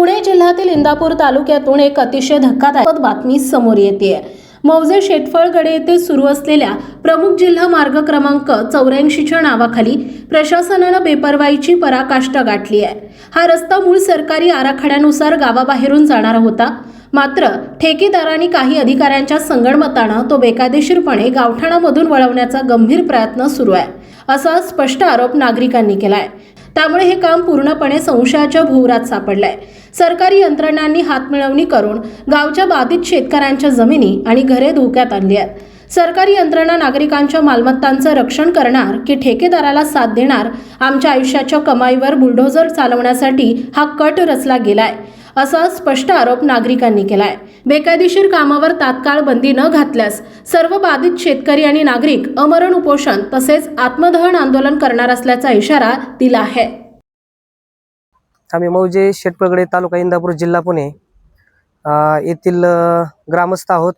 पुणे जिल्ह्यातील इंदापूर तालुक्यातून एक अतिशय धक्कादायक बातमी समोर येते. मौजे शेटफळगडे येथे सुरू असलेल्या प्रमुख जिल्हा मार्ग क्रमांक चौऱ्याऐंशीच्या नावाखाली प्रशासनानं बेपरवाईची पराकाष्ठा गाठली आहे. हा रस्ता मूळ सरकारी आराखड्यानुसार गावाबाहेरून जाणारा होता. मात्र ठेकेदारांनी काही अधिकाऱ्यांच्या संगणमतानं तो बेकायदेशीरपणे गावठाणामधून वळवण्याचा गंभीर प्रयत्न सुरू आहे असा स्पष्ट आरोप नागरिकांनी केलाय. त्यामुळे हे काम पूर्णपणे संशयाच्या भोवरात सापडलंय. सरकारी यंत्रणांनी हातमिळवणी करून गावच्या बाधित शेतकऱ्यांच्या जमिनी आणि घरे धोक्यात आणली आहेत. सरकारी यंत्रणा नागरिकांच्या मालमत्तांचं रक्षण करणार की ठेकेदाराला साथ देणार आमच्या आयुष्याच्या कमाईवर बुलडोझर चालवण्यासाठी हा कट रचला गेलाय. असा स्पष्ट आरोप नागरिकांनी केलाय. बेकायदेशीर कामावर तात्काळ बंदी न घातल्यास सर्व बाधित शेतकरी आणि नागरिक अमरण उपोषण तसेच आत्मदहन आंदोलन करणार असल्याचा इशारा दिला आहे. आम्ही मौजे शेटपळगडे तालुका इंदापूर जिल्हा पुणे येथील ग्रामस्थ आहोत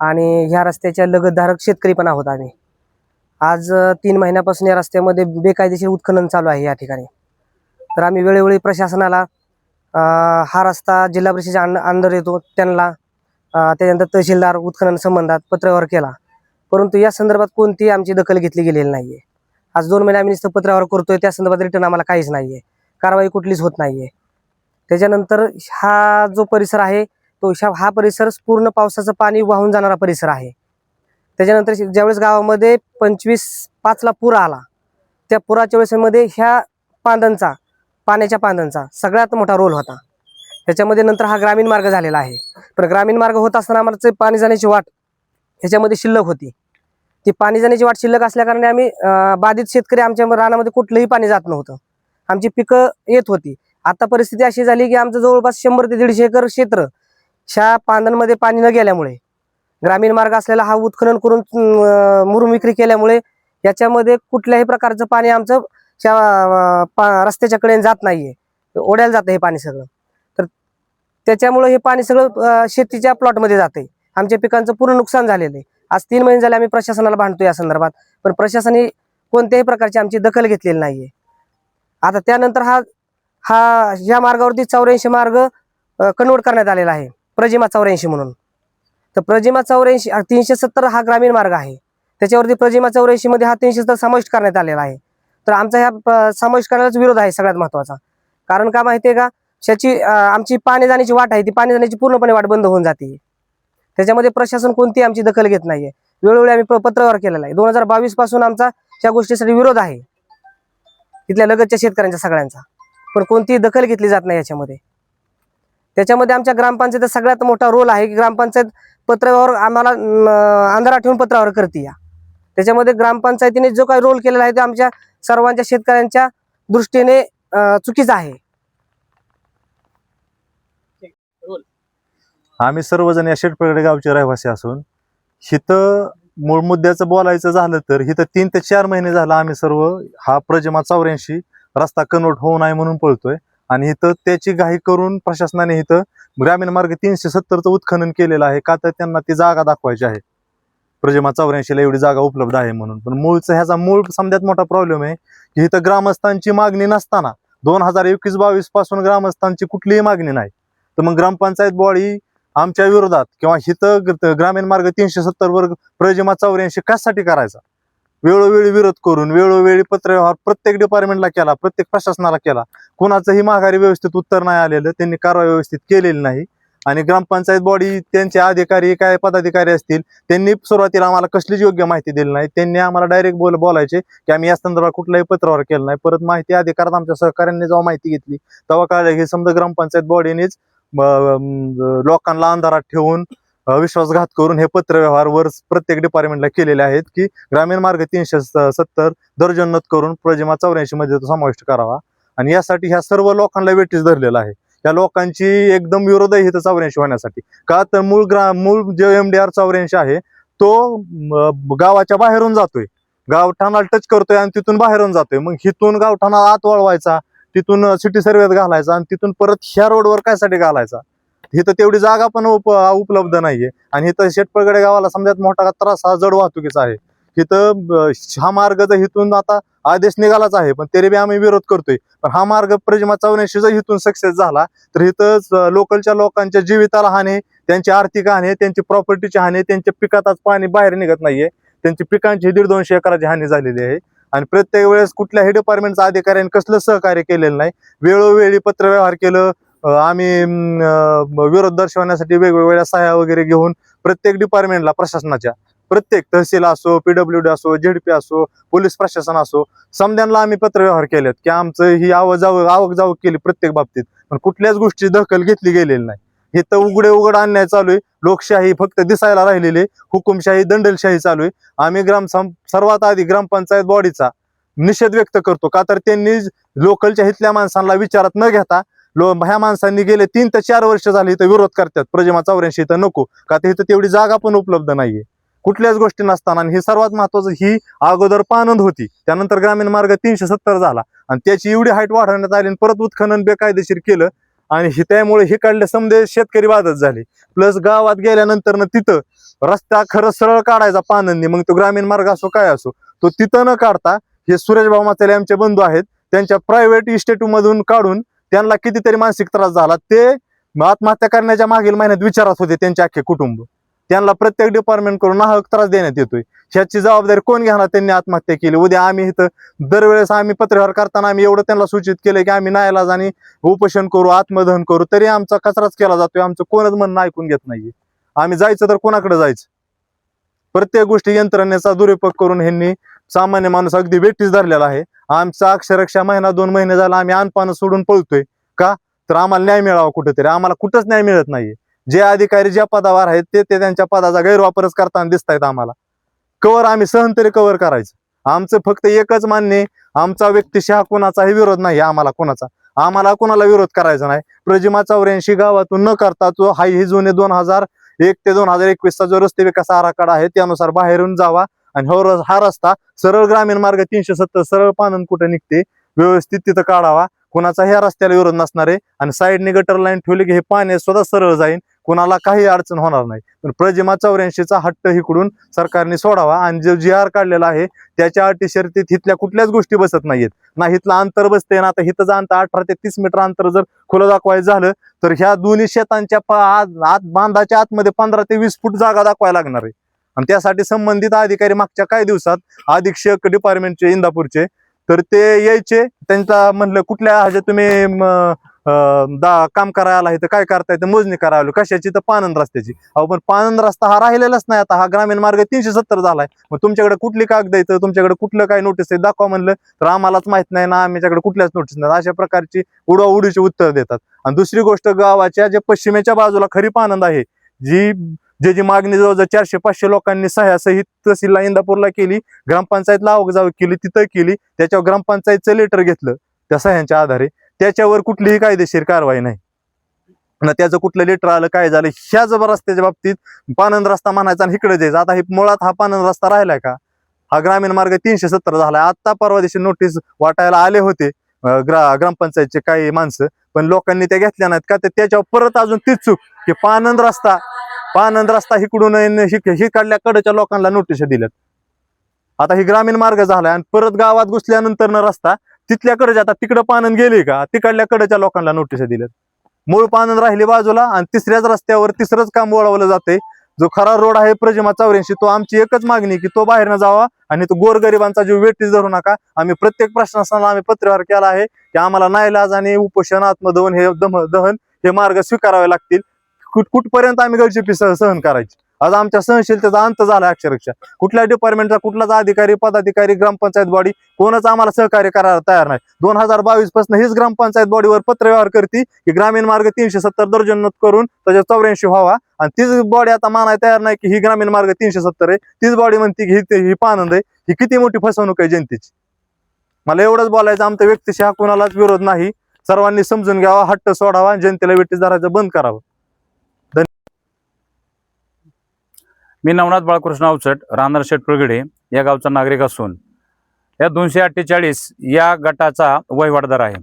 आणि ह्या रस्त्याच्या लगतधारक शेतकरी पण आहोत आम्ही. आज तीन महिन्यापासून या रस्त्यामध्ये बेकायदेशीर उत्खनन चालू आहे या ठिकाणी. तर आम्ही वेळोवेळी प्रशासनाला हा रस्ता जिल्हा परिषदेच्या अंड अंडर येतो. त्यांना त्याच्यानंतर तहसीलदार उत्खनन संबंधात पत्रव्यवहार केला. परंतु या संदर्भात कोणतीही आमची दखल घेतली गेलेली नाही आहे आज दोन महिने आम्ही नुसतं पत्रव्यवहार करतोय त्या संदर्भात रिटर्न आम्हाला काहीच नाही आहे कारवाई कुठलीच होत नाहीये. त्याच्यानंतर हा जो परिसर आहे तो हा परिसर पूर्ण पावसाचं पाणी वाहून जाणारा परिसर आहे. त्याच्यानंतर ज्यावेळेस गावामध्ये पंचवीस पाचला पूर आला त्या पुराच्या वेळेसमध्ये ह्या पांदनचा पाण्याच्या पानांचा सगळ्यात मोठा रोल होता. त्याच्यामध्ये नंतर हा ग्रामीण मार्ग झालेला आहे. पण ग्रामीण मार्ग होत असताना आम्हाला ते पाणी जाण्याची वाट ह्याच्यामध्ये शिल्लक होती. ती पाणी जाण्याची वाट शिल्लक असल्याकारणे आम्ही बाधित शेतकरी आमच्या रानामध्ये कुठलंही पाणी जात नव्हतं. आमची पिकं येत होती. आता परिस्थिती अशी झाली की आमचं जवळपास शंभर ते दीडशे एकर क्षेत्र ह्या पानांमध्ये पाणी न गेल्यामुळे ग्रामीण मार्ग असलेला हा उत्खनन करून मुरुम विक्री केल्यामुळे याच्यामध्ये कुठल्याही प्रकारचं पाणी आमचं च्या पा- रस्त्याच्या कडेने जात नाहीये. ओढ्याला जातं हे पाणी सगळं. तर त्याच्यामुळं हे पाणी सगळं शेतीच्या प्लॉटमध्ये जाते आमच्या पिकांचं पूर्ण नुकसान झालेलं आहे. आज तीन महिने झाले आम्ही प्रशासनाला भांडतो या संदर्भात. पण प्रशासनाने कोणत्याही प्रकारची आमची दखल घेतलेली नाहीये. आता त्यानंतर हा हा या मार्गावरती चौऱ्याऐंशी मार्ग कन्वर्ट करण्यात आलेला आहे. प्रजिमा चौऱ्याऐंशी म्हणून. तर प्रजिमा चौऱ्याऐंशी तीनशे सत्तर हा ग्रामीण मार्ग आहे. त्याच्यावरती प्रजिमा चौऱ्याऐंशी मध्ये हा तीनशे सत्तर समाविष्ट करण्यात आलेला आहे. तर आमचा ह्या प- समाविष्ट करण्याचा विरोध आहे सगळ्यात महत्त्वाचा. कारण का माहितीये का? त्याची आमची पाणी जाण्याची वाट आहे ती पाणी जाण्याची पूर्णपणे वाट बंद होऊन जाते. त्याच्यामध्ये प्रशासन कोणतीही आमची दखल घेत नाहीये. वेळोवेळी आम्ही प- पत्रव्यवहार केलेला आहे. दोन हजार बावीसपासून आमचा त्या गोष्टीसाठी विरोध आहे. तिथल्या लगतच्या शेतकऱ्यांच्या सगळ्यांचा. पण कोणतीही दखल घेतली जात नाही याच्यामध्ये. त्याच्यामध्ये आमच्या ग्रामपंचायत सगळ्यात मोठा रोल आहे की ग्रामपंचायत पत्रव्यवहार आम्हाला अंधारा अंधारात ठेवून पत्रव्यवहार करते या. त्याच्यामध्ये ग्रामपंचायतीने जो काही रोल केलेला आहे तो आमच्या सर्वांच्या शेतकऱ्यांच्या दृष्टीने चुकीचा आहे. आम्ही सर्वजण या शेटपगडे गावचे रहिवासी असून हिथं मूळ मुद्द्याचं बोलायचं झालं तर हिथं तीन ते चार महिने झालं आम्ही सर्व हा प्रजमा चौऱ्याऐंशी रस्ता कन्वर्ट होऊ नये म्हणून पळतोय. आणि इथं त्याची घाई करून प्रशासनाने इथं ग्रामीण मार्ग तीनशे सत्तरचं उत्खनन केलेलं आहे. का तर त्यांना ती जागा दाखवायची आहे. प्रजमा चौऱ्याऐंशीला एवढी जागा उपलब्ध आहे म्हणून. पण मूळचं ह्याचा मूळ समजात मोठा प्रॉब्लेम आहे की इथं ग्रामस्थांची मागणी नसताना दोन हजार एकवीस बावीसपासून ग्रामस्थांची कुठलीही मागणी नाही. तर मग ग्रामपंचायत बॉडी आमच्या विरोधात किंवा हिथं ग्रामीण मार्ग तीनशे सत्तर वर्ग प्रजमा चौऱ्याऐंशी कशासाठी करायचा? वेळोवेळी विरोध करून वेळोवेळी पत्रव्यवहार प्रत्येक डिपार्टमेंटला केला प्रत्येक प्रशासनाला केला. कोणाचंही माघारी व्यवस्थित उत्तर नाही आलेलं त्यांनी कारवाई व्यवस्थित केलेली नाही. आणि ग्रामपंचायत बॉडी त्यांचे अधिकारी काय पदाधिकारी असतील त्यांनी सुरुवातीला आम्हाला कसलीच योग्य माहिती दिली नाही. त्यांनी आम्हाला डायरेक्ट बोल बोलायचे की आम्ही या संदर्भात कुठलाही पत्रव्यवहार केला नाही. परत माहिती अधिकारात आमच्या सहकाऱ्यांनी जेव्हा माहिती घेतली तेव्हा कळलं की समजा ग्रामपंचायत बॉडीनेच लोकांना अंधारात ठेवून विश्वासघात करून हे पत्रव्यवहार वर प्रत्येक डिपार्टमेंटला केलेले आहेत की ग्रामीण मार्ग तीनशे सत्तर दर्जोन्नत करून प्रजिमा चौऱ्याऐंशी मध्ये समाविष्ट करावा. आणि यासाठी ह्या सर्व लोकांना वेटीस धरलेला आहे. या लोकांची एकदम विरोध आहे इथं चौऱ्याऐंशी होण्यासाठी. का तर मूळ ग्रा मूळ जे एम डी आर चौऱ्याऐंशी आहे तो गावाच्या बाहेरून जातोय. गावठाणाला टच करतोय आणि तिथून बाहेरून जातोय. मग हिथून गावठाणा आत वळवायचा तिथून सिटी सर्वेत घालायचा आणि तिथून परत ह्या रोडवर कायसाठी घालायचा? इथं तेवढी जागा पण उप उपलब्ध नाहीये. आणि इथं शेटपळगडे गावाला समजात मोठा त्रास हा जड वाहतुकीचा आहे. तिथं हा मार्ग जर आता आदेश निघालाच आहे पण तरी बी आम्ही विरोध करतोय. पण हा मार्ग प्रजिमा चौऱ्याऐंशी जर इथून सक्सेस झाला तर इथं लोकलच्या लोकांच्या जीविताला हानी त्यांची आर्थिक हानी त्यांची प्रॉपर्टीची हानी त्यांच्या पिकातच पाणी बाहेर निघत नाहीये. त्यांची पिकांची दीड दोनशे एकराची हानी झालेली आहे. आणि प्रत्येक वेळेस कुठल्याही डिपार्टमेंटचा अधिकाऱ्यांनी कसलं सहकार्य केलेलं नाही. वेळोवेळी पत्रव्यवहार केलं आम्ही विरोध दर्शवण्यासाठी वेगवेगळ्या सह्या वगैरे घेऊन प्रत्येक डिपार्टमेंटला प्रशासनाच्या प्रत्येक तहसील असो पीडब्ल्यू डी असो झेडपी असो पोलीस प्रशासन असो समद्यांना आम्ही पत्रव्यवहार केलेत की आमचं ही आवक जावक आवक जावक केली प्रत्येक बाबतीत. पण कुठल्याच गोष्टी दखल घेतली गेलेली नाही. हे तर उघडे उघड अन्याय चालू आहे. लोकशाही फक्त दिसायला राहिलेली आहे. हुकुमशाही दंडलशाही चालू आहे. आम्ही ग्राम सर्वात आधी ग्रामपंचायत बॉडीचा निषेध व्यक्त करतो. का तर त्यांनी लोकलच्या हितल्या माणसांना विचारात न घेता लो ह्या माणसांनी गेले तीन ते चार वर्ष झाली इथं विरोध करतात. प्रजिमा चौऱ्याऐंशी इथं नको. का तर इथं तेवढी जागा पण उपलब्ध नाहीये. कुठल्याच गोष्टी नसताना आणि हे सर्वात महत्वाचं ही अगोदर पानंद होती. त्यानंतर ग्रामीण मार्ग तीनशे सत्तर झाला. आणि त्याची एवढी हाईट वाढवण्यात आली आणि परत उत्खनन बेकायदेशीर केलं. आणि हे त्यामुळे हे काढले समजे शेतकरी वादच झाले. प्लस गावात गेल्यानंतर ना तिथं रस्ता खरं सरळ काढायचा पानंदी मग तो ग्रामीण मार्ग असो काय असो तो तिथं न काढता हे सुरेश भाऊ माचाले आमचे बंधू आहेत त्यांच्या प्रायव्हेट इस्टेटमधून काढून त्यांना कितीतरी मानसिक त्रास झाला. ते आत्महत्या करण्याच्या मागील महिन्यात विचारात होते त्यांचे अख्खे कुटुंब. त्यांना प्रत्येक डिपार्टमेंट करून नाहक त्रास देण्यात येतोय. ह्याची जबाबदारी कोण घेणार? त्यांनी आत्महत्या केली. उद्या आम्ही इथं दरवेळेस आम्ही पत्रव्यवहार करताना आम्ही एवढं त्यांना सूचित केलं की आम्ही नायलाज आणि उपोषण करू आत्मदहन करू. तरी आमचा कचराच केला जातोय. आमचं कोणच म्हणणं ऐकून घेत नाहीये. आम्ही जायचं तर कोणाकडे जायचं? प्रत्येक गोष्टी यंत्रणेचा दुरुपयोग करून ह्यांनी सामान्य माणूस अगदी वेठीच धरलेला आहे. आमचा अक्षरक्षा महिना दोन महिने झाला. आम्ही अनपानं सोडून पळतोय. का? तर आम्हाला न्याय मिळावा कुठेतरी. आम्हाला कुठंच न्याय मिळत नाहीये. जे अधिकारी ज्या पदावर आहेत ते ते त्यांच्या पदाचा गैरवापरच करताना दिसत आहेत आम्हाला. कवर आम्ही सहन तरी कवर करायचं. आमचं फक्त एकच मान्य आमचा व्यक्तिशः कोणाचाही विरोध नाही आम्हाला कोणाचा. आम्हाला कोणाला विरोध करायचा नाही. प्रजिमा चौऱ्याऐंशी गावातून न करता तो हाय ही जुने दोन हजार एक ते दोन हजार एकवीसचा जो रस्ते विकास आराखडा आहे त्यानुसार बाहेरून जावा आणि हो हा रस्ता सरळ ग्रामीण मार्ग तीनशे सत्तर सरळ पानन कुठे निघते व्यवस्थित तिथं काढावा. कुणाचा ह्या रस्त्याला विरोध नसणार आहे. आणि साईडने गटर लाईन ठेवली की हे पाणी स्वतः सरळ जाईल कुणाला काही अडचण होणार नाही. पण प्रजिमा चौऱ्याऐंशीचा हट्ट इकडून सरकारने सोडावा. आणि जो जी आर काढलेला आहे त्याच्या अटी शर्तीत इथल्या कुठल्याच गोष्टी बसत नाहीत ना इथलं अंतर बसते ना आता हिथं अंतर अठरा ते तीस मीटर अंतर जर खुलं दाखवायचं झालं तर ह्या दोन्ही शेतांच्या आत बांधाच्या आतमध्ये पंधरा ते वीस फूट जागा दाखवायला लागणार आहे. आणि त्यासाठी संबंधित अधिकारी मागच्या काही दिवसात अधीक्षक डिपार्टमेंटचे इंदापूरचे तर ते यायचे. त्यांचा म्हणलं कुठल्या ह्याच्या तुम्ही दा काम करायला तर काय करताय तर मोजणी करायला कशाची? तर पानंद रस्त्याची. अहो पण पानंद रस्ता हा राहिलेलाच नाही आता. हा ग्रामीण मार्ग तीनशे सत्तर झालाय. मग तुमच्याकडे कुठली कागद येतं तुमच्याकडे कुठलं काय नोटीस आहे? दाखवा म्हणलं तर आम्हालाच माहीत नाही ना आमच्याकडे कुठल्याच नोटीस नाही. अशा प्रकारची उडवाउडीची उत्तर देतात. आणि दुसरी गोष्ट गावाच्या जे पश्चिमेच्या बाजूला खरी पानंद आहे जी ज्याची मागणी जवळजवळ चारशे पाचशे लोकांनी सह्या सहित तहसीलला इंदापूरला केली ग्रामपंचायतला आवक जावक केली तिथं केली त्याच्यावर ग्रामपंचायतचं लेटर घेतलं त्या सह्यांच्या आधारे. त्याच्यावर कुठलीही कायदेशीर कारवाई नाही. ना त्याचं कुठलं लेटर आलं काय झालं ह्या जबर रस्त्याच्या बाबतीत पानंद रस्ता म्हणायचा आणि इकडे जायचं. आता हे मुळात हा पानंद रस्ता राहिलाय का? हा ग्रामीण मार्ग तीनशे सत्तर झालाय आता परवा दिवशी नोटीस वाटायला आले होते ग्रा ग्रामपंचायतचे काही माणसं. पण लोकांनी त्या घेतल्या नाहीत का? तर त्याच्यावर परत अजून तीच चूक की पानंद रस्ता पानंद रस्ता हिकडून ही कडच्या लोकांना नोटीस दिल्यात. आता ही ग्रामीण मार्ग झालाय आणि परत गावात घुसल्यानंतर रस्ता तिथल्या जातात आता तिकडं पानन गेली का? तिकडल्या कडेच्या लोकांना नोटीस दिल्यात मूळ पानन राहिले बाजूला आणि तिसऱ्याच रस्त्यावर तिसरंच काम वळवलं जाते जो खरा रोड आहे प्रजिमा चौऱ्याऐंशी तो आमची एकच मागणी की तो बाहेर न जावा आणि तो गोरगरिबांचा जीव वेटीस धरू नका. आम्ही प्रत्येक प्रशासनाला आम्ही पत्रव्यवहार केला आहे की आम्हाला नाईलाज आणि उपोषण आत्मदहन हे दम दहन हे मार्ग स्वीकारावे लागतील. कुठ कुठपर्यंत आम्ही गळचेपी सहन करायची? आज आमच्या सहनशीलतेचा अंत झाला अक्षरशः. कुठल्या डिपार्टमेंटचा कुठलाच अधिकारी पदाधिकारी ग्रामपंचायत बॉडी कोणच आम्हाला सहकार्य करायला तयार नाही. दोन हजार बावीसपासून हीच ग्रामपंचायत बॉडीवर पत्रव्यवहार करते की ग्रामीण मार्ग तीनशे सत्तर दर्जनोत करून त्याच्या चौऱ्याऐंशी व्हावा. आणि तीच बॉडी आता मानायला तयार नाही की ही ग्रामीण मार्ग तीनशे सत्तर आहे. तीच बॉडी म्हणते की ही ही पानंद आहे. ही किती मोठी फसवणूक आहे जनतेची. मला एवढंच बोलायचं आमच्या व्यक्तीशी हा कोणालाच विरोध नाही. सर्वांनी समजून घ्यावा हट्ट सोडावा जनतेला वेटीस धरायचं बंद करावं. मी नवनाथ बाळकृष्ण अवचट राहणार शेटपळगडे या गावचा नागरिक असून या दोनशे अठ्ठेचाळीस या गटाचा वहिवाटदार आहे.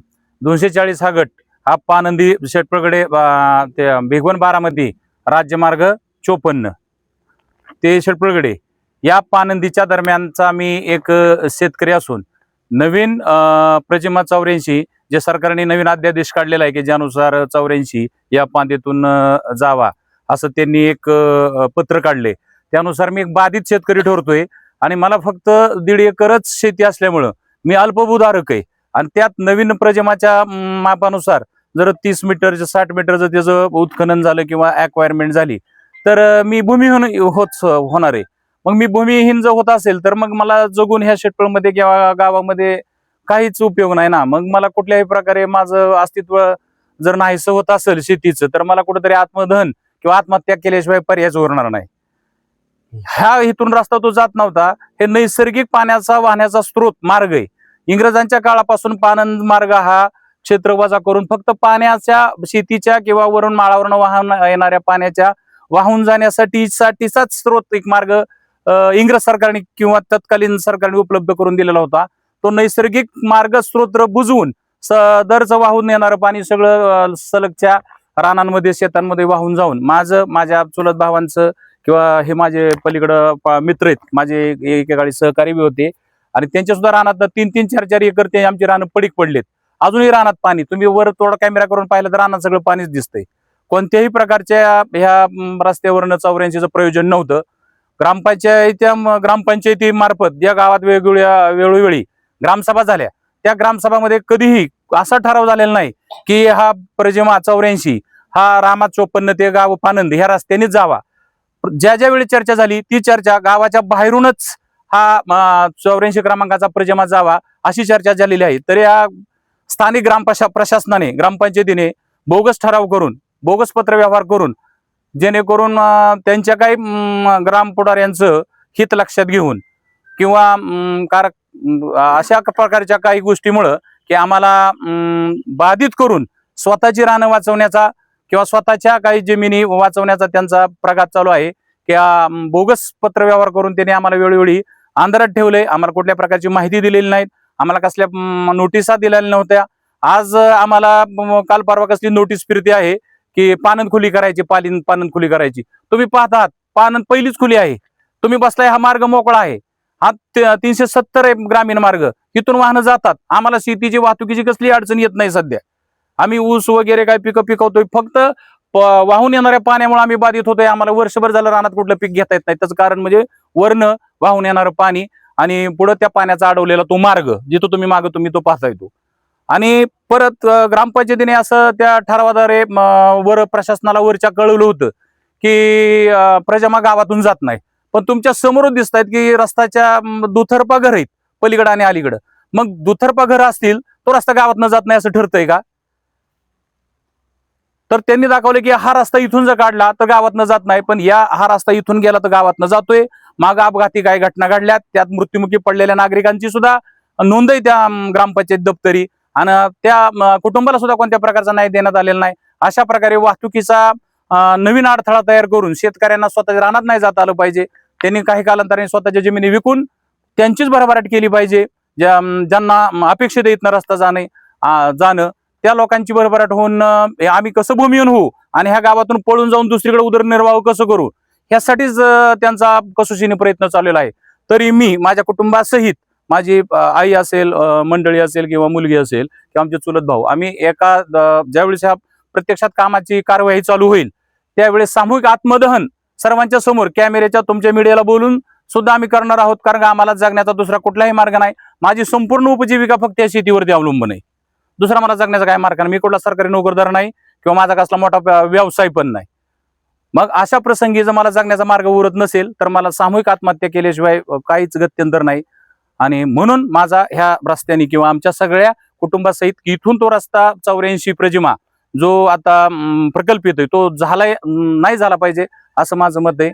दोनशे चाळीस हा गट हा पानंदी शेटपळगडे अं, ते भिगवण बारामती राज्यमार्ग चोपन्न. ते शेटपळगडे या पानंदीच्या दरम्यानचा मी एक शेतकरी असून नवीन प्रतिमा चौऱ्याऐंशी जे सरकारने नवीन अध्यादेश काढलेला आहे की ज्यानुसार चौऱ्याऐंशी या पांदेतून जावा असं त्यांनी एक पत्र काढले. त्यानुसार मी एक बाधित शेतकरी ठरतोय आणि मला फक्त दीड एकरच शेती असल्यामुळं मी अल्पभूधारक आहे. आणि त्यात नवीन प्रजमाच्या मापानुसार जर तीस मीटरचं साठ मीटरचं त्याचं उत्खनन झालं किंवा अक्वायरमेंट झाली तर मी भूमिहीन होत होणार आहे. मग मी भूमिहीन जर होत असेल तर मग मला जगून ह्या शेटपळमध्ये किंवा गावामध्ये काहीच उपयोग नाही ना. मग मला कुठल्याही प्रकारे माझं अस्तित्व जर नाहीसं होत असेल शेतीचं तर मला कुठेतरी आत्मदहन किंवा आत्महत्या केल्याशिवाय पर्यायच उरणार नाही. ह्या इथून रस्ता तो जात नव्हता. हे नैसर्गिक पाण्याचा वाहण्याचा स्रोत मार्ग आहे. इंग्रजांच्या काळापासून पानंद मार्ग हा क्षेत्र वजा करून फक्त पाण्याच्या शेतीच्या किंवा वरून माळावरून वाहून येणाऱ्या पाण्याच्या वाहून जाण्यासाठी साठीचाच स्रोत एक मार्ग इंग्रज सरकारने किंवा तत्कालीन सरकारने उपलब्ध करून दिलेला होता. तो नैसर्गिक मार्ग स्रोत बुजवून स- दरचं वाहून येणारं पाणी सगळं सलगच्या रानांमध्ये शेतांमध्ये वाहून जाऊन माझं माझ्या चुलत भावांचं किंवा हे माझे पलीकडं मित्र आहेत. माझे एकेकाळी सहकारी बी होते. आणि त्यांच्या सुद्धा रानात तीन तीन चार चार एकर ते आमची रानं पडीक पडलेत. अजूनही रानात पाणी. तुम्ही वर थोडा कॅमेरा करून पाहिलं तर रानात सगळं पाणीच दिसतंय. कोणत्याही प्रकारच्या ह्या रस्त्यावरनं चौऱ्याऐंशीचं प्रयोजन नव्हतं. ग्रामपंचायती ग्रामपंचायती मार्फत या गावात वेगवेगळ्या वेळोवेळी ग्रामसभा झाल्या. त्या ग्रामसभामध्ये कधीही असा ठराव झालेला नाही की हा प्रजिमा चौऱ्याऐंशी हा रामा चोपन्न ते गाव पानंद ह्या रस्त्यानेच जावा. ज्या ज्या वेळी चर्चा झाली ती चर्चा गावाच्या बाहेरूनच हा चौऱ्याऐंशी क्रमांकाचा प्रजमा जावा अशी चर्चा झालेली आहे. तर या स्थानिक ग्रामपशा प्रशासनाने ग्रामपंचायतीने बोगस ठराव करून बोगस पत्र व्यवहार करून जेणेकरून त्यांच्या काही ग्राम पुढाऱ्यांचं हित लक्षात घेऊन किंवा कार अशा प्रकारच्या काही गोष्टीमुळं की आम्हाला बाधित करून स्वतःची रानं वाचवण्याचा किंवा स्वतःच्या काही जमिनी वाचवण्याचा त्यांचा प्रघात चालू आहे किंवा बोगस पत्र व्यवहार करून त्यांनी आम्हाला वेळोवेळी अंधारात ठेवले. आम्हाला कुठल्या प्रकारची माहिती दिलेली नाही आम्हाला कसल्या नोटिसा दिलेल्या नव्हत्या. आज आम्हाला काल परवा कसली नोटीस फिरते आहे की पानंद खुली करायची पालिन पानंद खुली करायची. तुम्ही पाहतात पानंद पहिलीच खुली आहे. तुम्ही बसलाय हा मार्ग मोकळा आहे. हा तीनशे सत्तर आहे ग्रामीण मार्ग. इथून वाहनं जातात. आम्हाला शेतीची वाहतुकीची कसली अडचण येत नाही सध्या. आम्ही ऊस वगैरे काय पिकं पिकवतोय फक्त वाहून येणाऱ्या पाण्यामुळे आम्ही बाधित होतोय. आम्हाला वर्षभर झालं रानात कुठलं पीक घेता येत नाही. त्याचं कारण म्हणजे वर्ण वाहून येणारं पाणी आणि पुढं त्या पाण्याचा अडवलेला तो मार्ग जिथं तुम्ही माग तुम्ही तो पाहता येतो आणि परत ग्रामपंचायतीने असं त्या ठरावाद्वारे वर प्रशासनाला वरच्या कळवलं होतं की प्रजामा प्रजमा गावातून जात नाही. पण तुमच्या समोरच दिसत आहेत की रस्त्याच्या दुथरपा घर आहेत पलीकडं आणि अलीकडं. मग दुथरपा घर असतील तो रस्ता गावातनं जात नाही असं ठरतंय का? तर त्यांनी दाखवले की हा रस्ता इथून जर काढला तर गावातनं जात नाही. पण या हा रस्ता इथून गेला तर गावातनं जातोय. माग अपघाती काही घटना घडल्या त्यात मृत्युमुखी पडलेल्या नागरिकांची सुद्धा नोंद आहे त्या ग्रामपंचायत दप्तरी. आणि त्या कुटुंबाला सुद्धा कोणत्या प्रकारचा न्याय देण्यात आलेला नाही. अशा प्रकारे वाहतुकीचा नवीन अडथळा तयार करून शेतकऱ्यांना स्वतःच्या रानात नाही जात आलं पाहिजे. त्यांनी काही कालांतराने स्वतःच्या जमिनी विकून त्यांचीच भरभराट केली पाहिजे. ज्या ज्यांना अपेक्षित येत रस्ता जाणे जाणं त्या लोकांची भरभराट होऊन हे आम्ही कसं भूमिहीन होऊ? आणि ह्या गावातून पळून जाऊन दुसरीकडे उदरनिर्वाह कसं करू? ह्यासाठीच त्यांचा कसोशीने प्रयत्न चाललेला आहे. तरी मी माझ्या कुटुंबासहित माझी आई असेल मंडळी असेल किंवा मुलगी असेल किंवा आमचे चुलत भाऊ आम्ही एका ज्यावेळेस ह्या प्रत्यक्षात कामाची कारवाई चालू होईल त्यावेळेस सामूहिक आत्मदहन सर्वांच्या समोर कॅमेऱ्याच्या तुमच्या मीडियाला बोलून सुद्धा आम्ही करणार आहोत कारण का आम्हाला जगण्याचा दुसरा कुठलाही मार्ग नाही. माझी संपूर्ण उपजीविका फक्त या शेतीवरती अवलंबून आहे. दुसरा मला जगण्याचा काय मार्ग नाही. मी कुठला सरकारी नोकरदार नाही किंवा माझा कसला मोठा व्यवसाय पण नाही. मग अशा प्रसंगी जर मला जगण्याचा मार्ग उरत नसेल तर मला सामूहिक आत्महत्या केल्याशिवाय काहीच गत्यंतर नाही. आणि म्हणून माझा ह्या रस्त्याने किंवा आमच्या सगळ्या कुटुंबासहित इथून तो रस्ता चौऱ्याऐंशी प्रजिमा जो आता प्रकल्प येतोय तो झालाय नाही झाला पाहिजे असं माझं मत आहे.